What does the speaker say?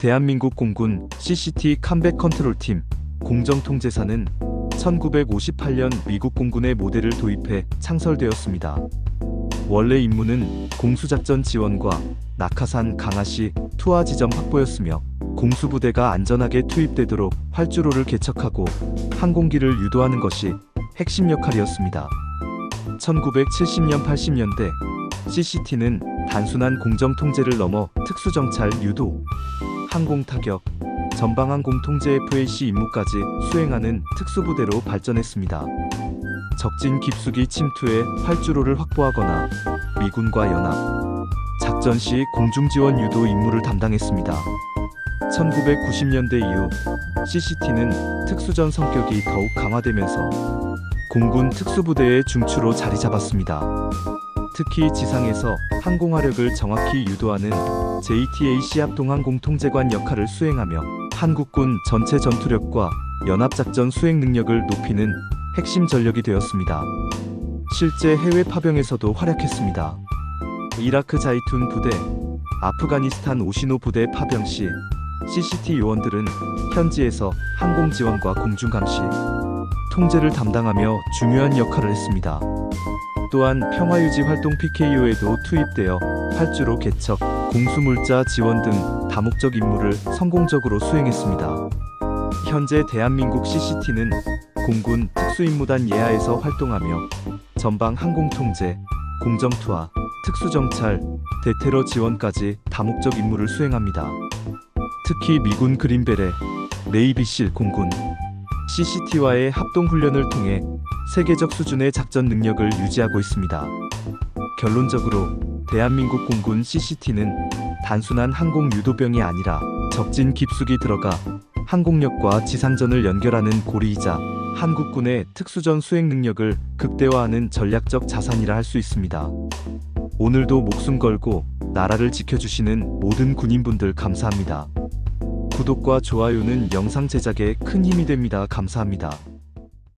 대한민국 공군 CCT 컴백 컨트롤팀 공정통제사는 1958년 미국 공군의 모델을 도입해 창설되었습니다. 원래 임무는 공수작전 지원과 낙하산 강화시 투하 지점 확보였으며 공수부대가 안전하게 투입되도록 활주로를 개척하고 항공기를 유도하는 것이 핵심 역할이었습니다. 1970년 80년대 CCT는 단순한 공정 통제를 넘어 특수정찰 유도, 항공 타격, 전방항 공 통제 FAC 임무까지 수행하는 특수부대로 발전했습니다. 적진 깊숙이 침투해 활주로를 확보하거나 미군과 연합, 작전 시 공중지원 유도 임무를 담당했습니다. 1990년대 이후 CCT는 특수전 성격이 더욱 강화되면서 공군 특수부대의 중추로 자리 잡았습니다. 특히 지상에서 항공화력을 정확히 유도하는 JTA 합동항공통제관 역할을 수행하며 한국군 전체 전투력과 연합작전 수행 능력을 높이는 핵심 전력이 되었습니다. 실제 해외 파병에서도 활약했습니다. 이라크 자이툰 부대, 아프가니스탄 오시노 부대 파병 시 CCT 요원들은 현지에서 항공 지원과 공중 감시, 통제를 담당하며 중요한 역할을 했습니다. 또한 평화유지 활동 PKO에도 투입되어 활주로 개척, 공수물자 지원 등 다목적 임무를 성공적으로 수행했습니다. 현재 대한민국 CCT는 공군 특수임무단 예하에서 활동하며 전방 항공통제, 공정투하, 특수정찰, 대테러 지원까지 다목적 임무를 수행합니다. 특히 미군 그린베레, 네이비실 공군, CCT와의 합동훈련을 통해 세계적 수준의 작전 능력을 유지하고 있습니다. 결론적으로 대한민국 공군 CCT는 단순한 항공 유도병이 아니라 적진 깊숙이 들어가 항공력과 지상전을 연결하는 고리이자 한국군의 특수전 수행 능력을 극대화하는 전략적 자산이라 할 수 있습니다. 오늘도 목숨 걸고 나라를 지켜주시는 모든 군인분들 감사합니다. 구독과 좋아요는 영상 제작에 큰 힘이 됩니다. 감사합니다.